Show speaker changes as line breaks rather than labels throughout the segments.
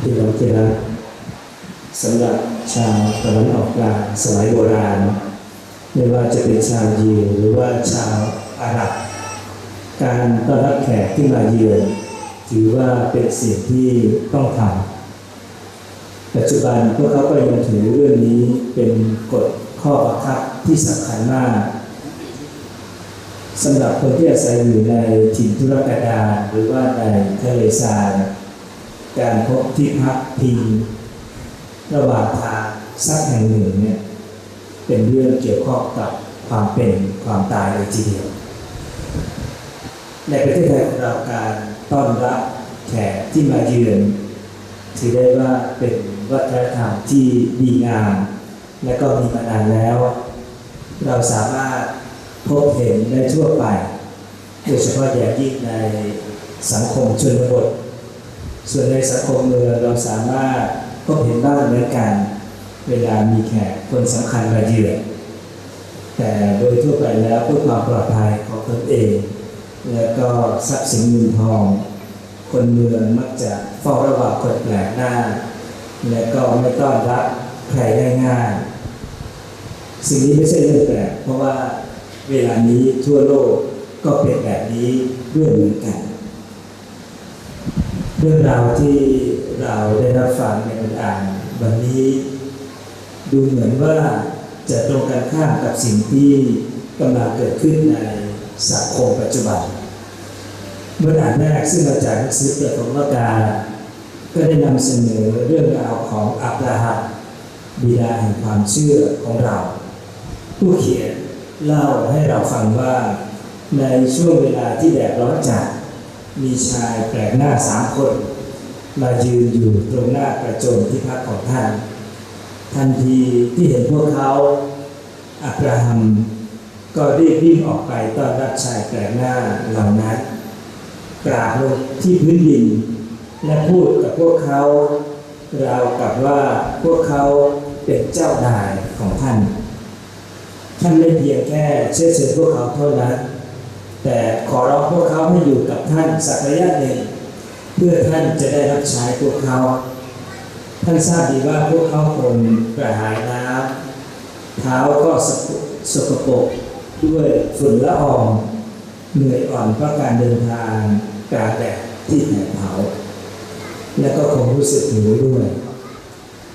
ที่เราที่รักสำหรับชาวตะวันออกกลางสมัยโบราณ ไม่ว่าจะเป็นชาวยิวหรือว่าชาวอาหรับการต้อนรับแขกที่มาเยือนถือว่าเป็นสิ่งที่ต้องทำปัจจุบันพวกเขาก็ยังถือเรื่องนี้เป็นกฎข้อบังคับที่สำคัญมากสำหรับคนที่อาศัยอยู่ในถิ่นทุรกันดารหรือว่าในทะเลทราย การพบที่พักพิงระหว่างทางสักแห่งหนึ่งเนี่ยเป็นเรื่องเกี่ยวข้องกับความเป็นความตายเลยทีเดียว ในประเทศไทยของเราการต้อนรับแขกที่มาเยือนถือได้ว่าเป็นวัฒนธรรมที่ดีงามและก็มีมานานแล้ว เราสามารถพบเห็นได้ทั่วไปโดยเฉพาะอย่างยิ่งในสังคมชนบท ส่วนในสังคมเมืองเราสามารถพบเห็นบ้างเหมือนกันเวลามีแขกคนสำคัญมาเยือนแต่โดยทั่วไปแล้วเพื่อความปลอดภัยของตนเอง แล้วก็ทรัพย์สินเงินทอง คนเมืองมักจะเฝ้าระวังคนแปลกหน้า และก็ไม่ต้อนรับใครง่ายๆสิ่งนี้ไม่ใช่เรื่องแปลกเพราะว่าเวลานี้ทั่วโลกก็เป็นแบบนี้ด้วยเหมือนกัน เรื่องราวที่เราได้รับฟังในบรรอ่านวันนี้ ดูเหมือนว่าจะตรงกันข้ามกับสิ่งที่กำลังเกิดขึ้นในสังคมปัจจุบัน เมื่ออ่านแรกซึ่งมาจากหนังสือเปิดของมกาก็ได้นำเสนอเรื่องราวของอับราฮัมบิดาแห่งความเชื่อของเรา ผู้เขียนเล่าให้เราฟังว่าในช่วงเวลาที่แดดร้อนจัด มีชายแปลกหน้าสามคนมายืนอยู่ตรงหน้ากระโจมที่พักของท่าน ทันทีที่เห็นพวกเขาอับราฮัมก็รีบวิ่งออกไปต้อนรับชายแปลกหน้าเหล่านั้นกราบลงที่พื้นดิน และพูดกับพวกเขาราวกับว่าพวกเขาเป็นเจ้านายของท่าน ท่านไม่เพียงแค่เชื่อเชิญพวกเขาเท่านั้น แต่ขอร้องพวกเขาให้อยู่กับท่านสักระยะหนึ่ง เพื่อท่านจะได้รับใช้พวกเขา ท่านทราบดีว่าพวกเขาคงกระหายน้ำเท้าก็สกสกปรกด้วยฝุ่นละอองเหนื่อยอ่อนเพราะการเดินทางกลางแดดที่แผดเผาและก็คงรู้สึกหิวด้วย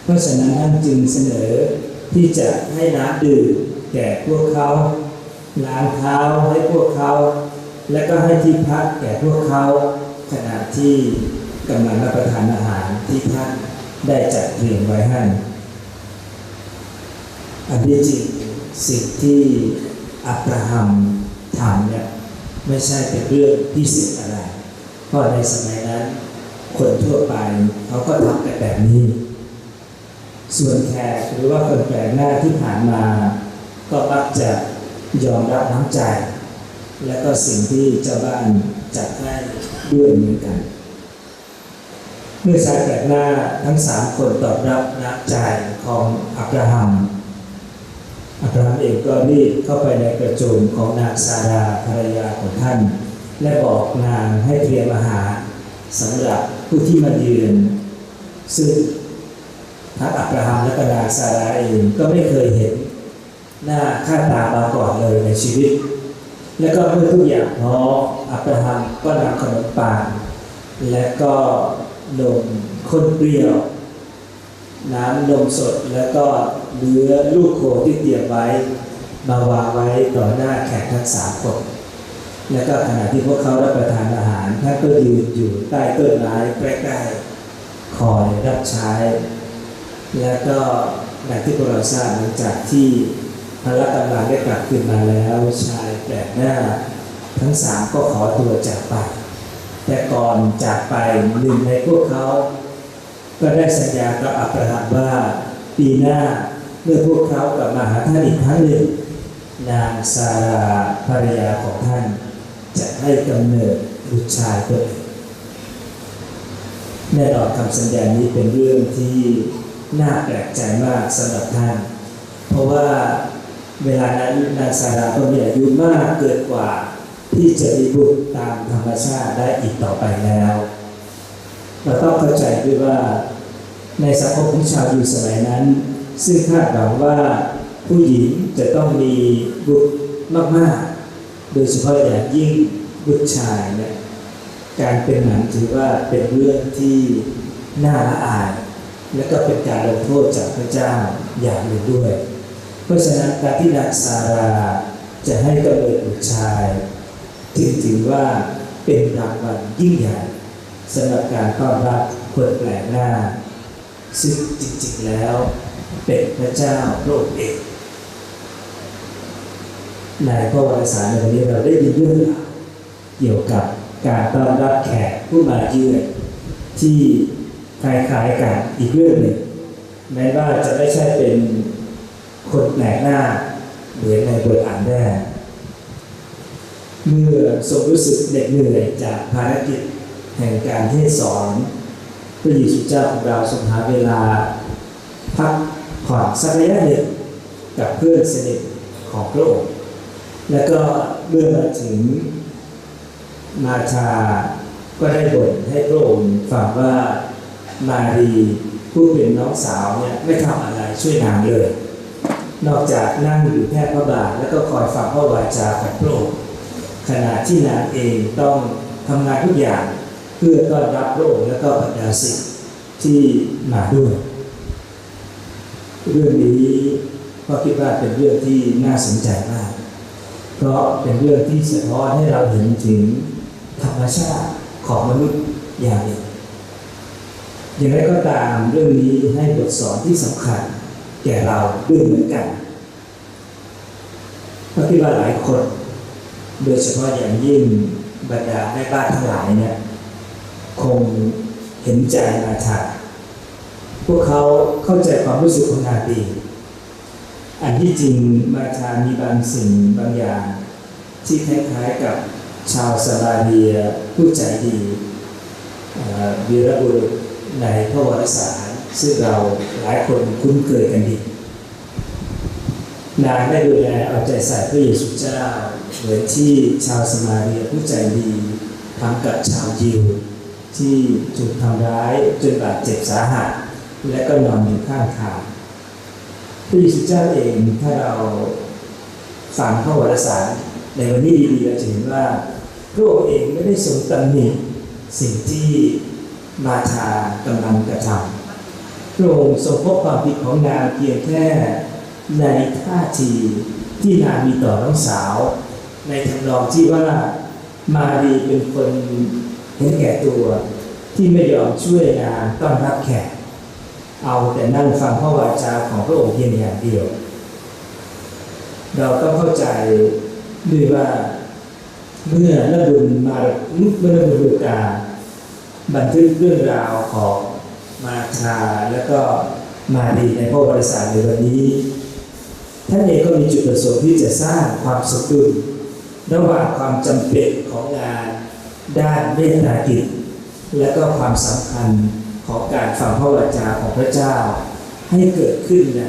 เพราะฉะนั้นท่านจึงเสนอที่จะให้น้ำดื่มแก่พวกเขา ล้างเท้าให้พวกเขา และก็ให้ที่พักแก่พวกเขา ขณะที่กำลังรับประทานอาหารที่ท่านได้จัดเตรียมไว้ให้อันที่จริงสิ่งที่อับราฮัมทำเนี่ยไม่ใช่เป็นเรื่องพิเศษอะไร เพราะในสมัยนั้น คนทั่วไปเขาก็ทำกันแบบนี้ ส่วนแขกหรือว่าคนแปลกหน้าที่ผ่านมา ก็มักจะ ยอมรับน้ำใจ และก็สิ่งที่เจ้าบ้านจัดให้ด้วยเหมือนกันเมื่อชายแปลกหน้าทั้งสามคนตอบรับน้ำใจของอับราฮัมอับราฮัมเองก็รีบเข้าไปในกระโจมของนางซาราภรรยาของท่าน และบอกนางให้เตรียมอาหารสำหรับผู้ที่มาเยือนซึ่งทั้งอับราฮัมและนางซาราเองก็ไม่เคยเห็น หน้าค่าตามาก่อนเลยในชีวิต และก็เมื่อทุกอย่างพร้อมอับราฮัมก็นำขนมปังและก็นมข้นเปรี้ยว น้ำนมสดแล้วก็เนื้อลูกโคที่เตรียมไว้ มาวางไว้ต่อหน้าแขกทั้งสามคนแล้วก็ขณะที่พวกเขารับประทานอาหารท่านก็ยืนอยู่ใต้ต้นไม้ใกล้ๆคอยรับใช้ แล้วก็อย่างที่พวกเราทราบหลังจากที่ พระกำลังได้กลับคืนมาแล้วชายแปลกหน้า ทั้งสามก็ขอตัวจากไป แต่ก่อนจากไปหนึ่งในพวกเขา ก็ได้สัญญากับอับราฮัมว่าปีหน้าเมื่อพวกเขากลับมาหาท่านอีกครั้งหนึ่งนางซาราภรรยาของท่าน จะให้กำเนิดบุตรชายตัวเองแน่นอนคำสัญญานี้เป็นเรื่องที่น่าแปลกใจมากสำหรับท่าน เพราะว่า เวลานั้นนางซาราก็มีอายุมากเกินกว่า ที่จะมีบุตรตามธรรมชาติได้อีกต่อไปแล้ว เราต้องเข้าใจด้วยว่า ในสังคมของชาวยิวสมัยนั้น ซึ่งคาดหวังว่าผู้หญิงจะต้องมีบุตรมากๆ โดยเฉพาะอย่างยิ่งบุตรชายเนี่ยการเป็นหมันถือว่าเป็นเรื่องที่น่าละอายและก็เป็นการลงโทษจากพระเจ้าอย่างหนึ่งด้วย เพราะฉะนั้นการที่นางซาราจะให้กำเนิดบุตรชายจึงถือว่าเป็นรางวัลยิ่งใหญ่สำหรับการต้อนรับคนแปลกหน้า ซึ่งจริงๆแล้วเป็นพระเจ้าพระองค์เองในพระวารสารในวันนี้เราได้ยินเรื่องราวเกี่ยวกับการต้อนรับแขกผู้มาเยือนที่คล้ายๆกันอีกเรื่องหนึ่งแม้ว่าจะไม่ใช่เป็น คนแปลกหน้าเหมือนในบทอ่านแรกเมื่อทรงรู้สึกเหน็ดเหนื่อยจากภารกิจแห่งการเทศสอนพระเยซูเจ้าของเราทรงหาเวลา พักผ่อนสักระยะหนึ่งกับเพื่อนสนิทของพระองค์ แล้วก็เมื่อมาถึงมาชาก็ได้บ่นให้พระองค์ฟังว่ามารีผู้เป็นน้องสาวเนี่ยไม่ทำอะไรช่วยนางเลย นอกจากนั่งอยู่แค่พระบาทแล้วก็คอยฟังพระวาจาของพระองค์ขณะที่นางเองต้องทำงานทุกอย่าง เพื่อต้อนรับพระองค์และก็บรรดาศิษย์ที่มาด้วย เรื่องนี้ก็คิดว่าเป็นเรื่องที่น่าสนใจมาก เพราะเป็นเรื่องที่สะท้อนให้เราเห็นถึงธรรมชาติของมนุษย์อย่างหนึ่งอย่างไรก็ตามเรื่องนี้ให้บทสอนที่สำคัญ แก่เราด้วยเหมือนกันเพราะคิดว่าหลายคน โดยเฉพาะอย่างยิ่งบรรดาแม่บ้านทั้งหลายเนี่ยคงเห็นใจนาชาพวกเขาเข้าใจความรู้สึกของนาดี อันที่จริงมาชามีบางสิ่งบางอย่าง ที่คล้ายๆกับชาวซาลาเบียผู้ใจดีวีรบุรุษในพระวรสาร ซึ่งเราหลายคนคุ้นเคยกันดีนางได้ดูแลเอาใจใส่พระเยซูเจ้าเหมือนที่ชาวสมาเรียผู้ใจดีทำกับชาวยิวที่ถูกทำร้ายจนบาดเจ็บสาหัสและก็นอนอยู่ข้างทางพระเยซูเจ้าเองถ้าเราฟังพระวรสารในวันนี้ดีๆเราจะเห็นว่าพระองค์เองไม่ได้ทรงตำหนิสิ่งที่มาทากำลังกระทำ พระองค์ทรงพบความผิดของนางเพียงแค่ในท่าทีที่นางมีต่อน้องสาว ในทำนองที่ว่ามารีเป็นคนเห็นแก่ตัวที่ไม่ยอมช่วยนางต้อนรับแขก เอาแต่นั่งฟังพระวาจาของพระองค์เพียงอย่างเดียว เราต้องเข้าใจด้วยว่าเมื่อระดุลมาเมื่อระดุลลูกาบันทึกเรื่องราวของ มาชาและก็มาดีในพระวรสารในวันนี้ ท่านเองก็มีจุดประสงค์ที่จะสร้างความสมดุลระหว่างความจำเป็นของงานด้านเมตตากิจ และก็ความสำคัญของการฟังพระวจาของพระเจ้า ให้เกิดขึ้นใน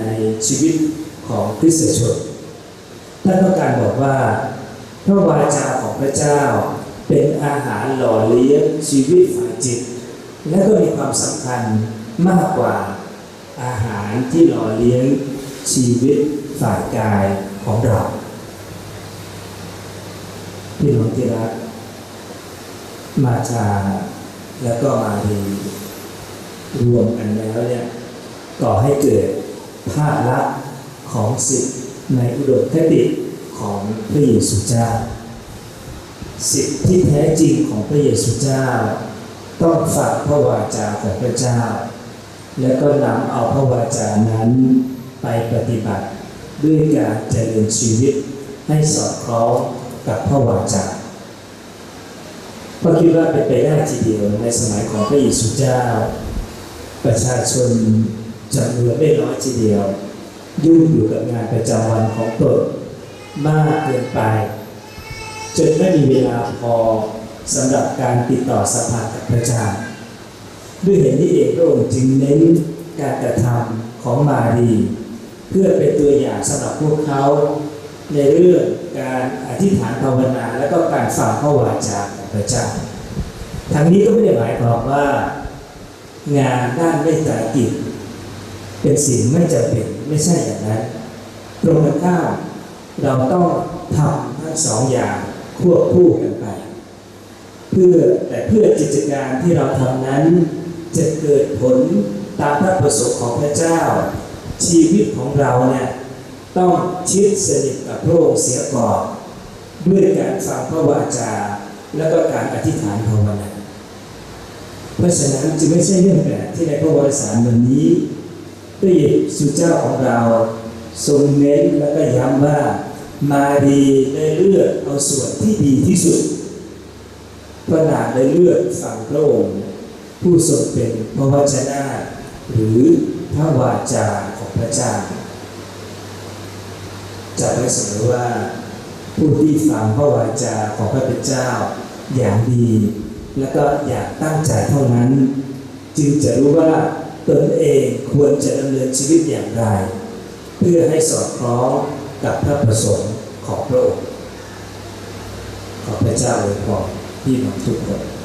ชีวิตของคริสตชนท่านต้องการบอกว่าพระวาจาของพระเจ้าเป็นอาหารหล่อเลี้ยงชีวิตฝ่ายจิต และก็มีความสำคัญมากกว่าอาหารที่หล่อเลี้ยงชีวิตฝ่ายกายของเราพี่น้องที่รักมาชาแล้วก็มาดีรวมกันแล้วเนี่ยก่อให้เกิดภาพลักษณ์ของสิทธิ์ในอุดมคติของพระเยซูเจ้าสิทธิ์ที่แท้จริงของพระเยซูเจ้า ต้องฟังพระวาจาของพระเจ้า และก็นำเอาพระวาจานั้นไปปฏิบัติ ด้วยการเจริญชีวิตให้สอดคล้องกับพระวาจาก็คิดว่าเป็นไปได้ทีเดียวในสมัยของพระเยซูเจ้า ประชาชนจำนวนไม่น้อยทีเดียว ยุ่งอยู่กับงานประจำวันของตนมากเกินไปจนไม่มีเวลาพอ สำหรับการติดต่อสัมพันธ์กับพระเจ้าด้วยเหตุนี้เองพระองค์จึงเน้นการกระทำของมารีเพื่อเป็นตัวอย่างสำหรับพวกเขาในเรื่องการอธิษฐานภาวนา และก็การฟังพระวาจาของพระเจ้าทั้งนี้ก็ไม่ได้หมายความว่า งานด้านเมตตากิจเป็นสิ่งไม่จำเป็นไม่ใช่อย่างนั้นตรงกันข้ามเราต้องทำทั้งสองอย่างควบคู่กันไป พื่อแต่เพื่อกิจการที่เราทำนั้น จะเกิดผลตามพระประสงค์ของพระเจ้า ชีวิตของเราเนี่ยต้องชิดสนิทกับพระองค์เสียก่อนด้วยการฟังพระวาจา แล้วก็การอธิษฐานภาวนาเพราะฉะนั้นจึงไม่ใช่เรื่องแปลกที่ในพระวรสารวันนี้พระเยซูเจ้าของเราทรงเน้นและก็ย้ำว่ามารีได้เลือกเอาส่วนที่ดีที่สุด พระนาได้เลือกฟังพระองค์ ผู้ทรงเป็นพระวจนะหรือพระวาจาของพระเจ้าจะไว้เสมอว่า ผู้ที่ฟังพระวาจาของพระเป็นเจ้า อย่างดี และก็อยากตั้งใจเท่านั้น จึงจะรู้ว่าตนเองควรจะดำเนินชีวิตอย่างไร เพื่อให้สอดคล้องกับพระประสงค์ของพระองค์ขอพระเจ้าอวยพร พี่น้องทุกคน